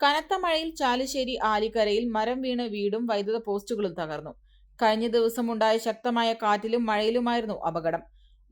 കനത്ത മഴയിൽ ചാലുശ്ശേരി ആലിക്കരയിൽ മരം വീണ് വീടും വൈദ്യുത പോസ്റ്റുകളും തകർന്നു. കഴിഞ്ഞ ദിവസമുണ്ടായ ശക്തമായ കാറ്റിലും മഴയിലുമായിരുന്നു അപകടം.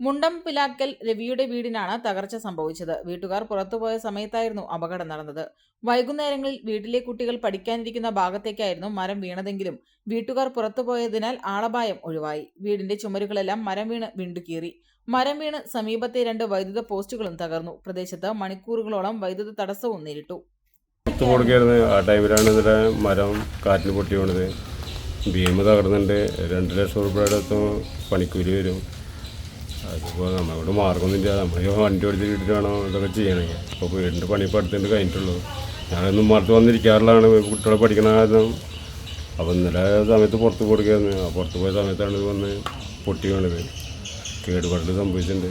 മുണ്ടം പിലാക്കൽ രവിയുടെ വീടിനാണ് തകർച്ച സംഭവിച്ചത്. വീട്ടുകാർ പുറത്തുപോയ സമയത്തായിരുന്നു അപകടം നടന്നത്. വൈകുന്നേരങ്ങളിൽ വീട്ടിലെ കുട്ടികൾ പഠിക്കാനിരിക്കുന്ന ഭാഗത്തേക്കായിരുന്നു മരം വീണതെങ്കിലും വീട്ടുകാർ പുറത്തുപോയതിനാൽ ആളപായം ഒഴിവായി. വീടിന്റെ ചുമരുകളെല്ലാം മരം വീണ് വിണ്ടുകീറി. മരം വീണ് സമീപത്തെ രണ്ട് വൈദ്യുത പോസ്റ്റുകളും തകർന്നു. പ്രദേശത്ത് മണിക്കൂറുകളോളം വൈദ്യുത തടസ്സവും നേരിട്ടു. പുറത്ത് കൊടുക്കായിരുന്നു ആ ടൈമിലാണ് ഇതിന്റെ മരം കാറ്റിൽ പൊട്ടി വീണത്. ഭീമ തകർന്നുണ്ട് രണ്ട് ലക്ഷം രൂപയുടെ അടുത്ത് പണിക്കൂലി വരും. അതിപ്പോൾ നമ്മളോട് മാർഗമൊന്നുമില്ല. നമ്മൾ വണ്ടി ഓടിച്ച് കിട്ടിയിട്ട് വേണം ഇതൊക്കെ ചെയ്യണമെങ്കിൽ അപ്പോൾ വീടിന്റെ പണി ഇപ്പോൾ അടുത്തുണ്ട് കഴിഞ്ഞിട്ടുള്ളൂ. ഞാനൊന്നും മറത്ത് വന്നിരിക്കാറിലാണ് കുട്ടികളെ പഠിക്കണ കാരണം അപ്പോൾ ഇന്നലെ സമയത്ത് പുറത്ത് കൊടുക്കുകയായിരുന്നു പുറത്ത് പോയ സമയത്താണ് ഇത് വന്ന് പൊട്ടി വീണത്. കേടുപാടിൽ സംഭവിച്ചിട്ടുണ്ട്.